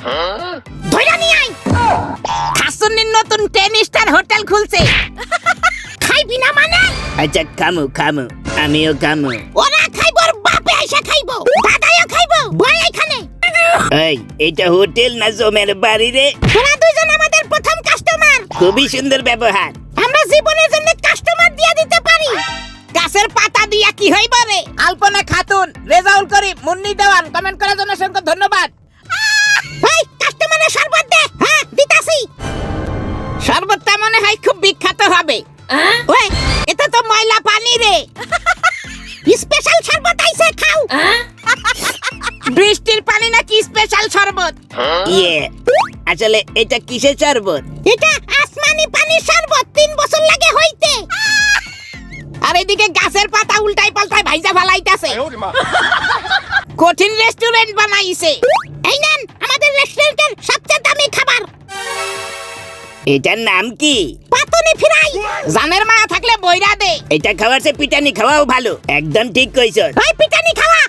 ধইরা নিয়ে আই খাসুনির নতুন টেন স্টার হোটেল খুলছে। খাইবি না মানে? আচ্ছা খামু খামু আমিও খামু। ওরা খাইব আর বাপে আইসা খাইব। দাদাইও খাইব বয় এখানে। এই এটা হোটেল না জমের বাড়ি রে? তোরা দুজন আমাদের প্রথম কাস্টমার খুবই সুন্দর ব্যবহার। আমরা জীবনের জন্য কাস্টমার দিয়ে দিতে পারি। গাছের পাতা দিয়া কি হইব রে? আলপনা খাতুন রেজাউল করিম মুন্নি দেওয়ান কমেন্ট করার জন্য অসংখ্য ধন্যবাদ। শরবতটা খুব বিখ্যাত হবে। ওই এটা তো ময়লা পানি রে। স্পেশাল শরবত আইছে খাও। বৃষ্টির পানি নাকি স্পেশাল শরবত? ইয়ে আসলে এটা কিসের শরবত? এটা আসমানি পানির শরবত তিন বছর লাগে হইতে। আর এদিকে গাছের পাতা উল্টাই পাল্টাই ভাইজা ফালাইতাছে। কঠিন রেস্টুরেন্ট বানাইছে। এই নেন আমাদের রেস্টুরেন্টের এটার নাম কি? পাতনি ফিরাই। জানের মায়া থাকলে বইরা দে। এটা খাওয়ার চেয়ে পিটানি খাওয়াও ভালো। একদম ঠিক কইছ ভাই পিটানি খাওয়া।